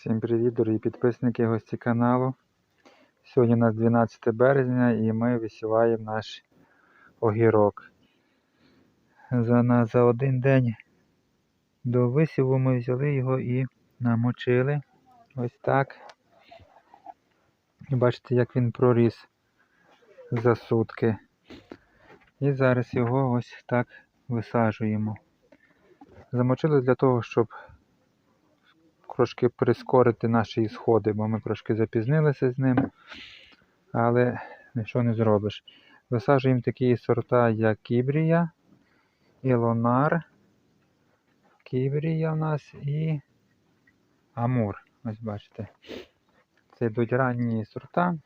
Всім привіт, дорогі підписники і гості каналу. Сьогодні у нас 12 березня і ми висіваємо наш огірок. За, на, за один день до висіву ми взяли його і намочили. Ось так. І бачите, як він проріс за сутки. І зараз його ось так висаджуємо. Замочили для того, щоб трошки прискорити наші сходи, бо ми трошки запізнилися з ним, але нічого не зробиш. Висаджуємо такі сорта, як Кібрія, Ілонар, Кібрія в нас і Амур. Ось бачите. Це йдуть ранні сорта.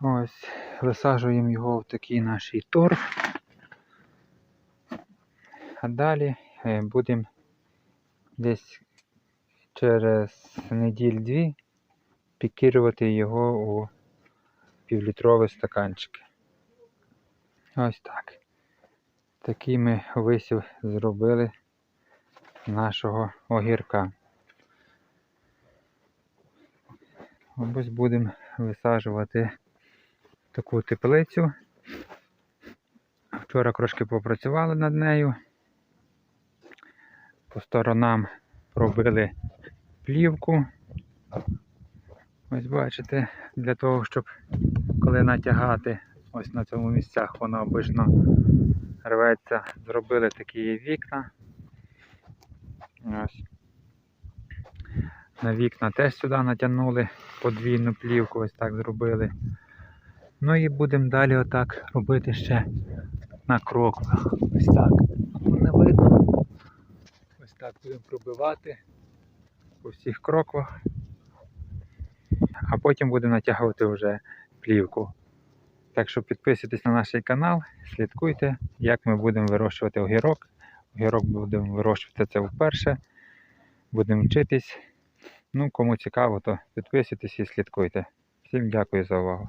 Ось, висаджуємо його в такий наш торф. А далі е, будемо десь через неділь-дві пікірувати його у півлітрові стаканчики. Ось так. Такий ми висів зробили нашого огірка. Ось будемо висаджувати таку теплицю. Вчора трошки попрацювали над нею. По сторонам пробили плівку. Ось бачите, для того, щоб коли натягати ось на цьому місцях, воно обично рветься, зробили такі вікна. Ось. На вікна теж сюди натягнули подвійну плівку, ось так зробили. Ну і будемо далі отак робити ще на кроквах. Ось так. Не видно. Будемо пробивати по всіх кроквах. А потім будемо натягувати вже плівку. Так що підписуйтесь на наш канал, слідкуйте, як ми будемо вирощувати огірок. Огірок будемо вирощувати це вперше. Будемо вчитись. Ну, кому цікаво, то підписуйтесь і слідкуйте. Всім дякую за увагу.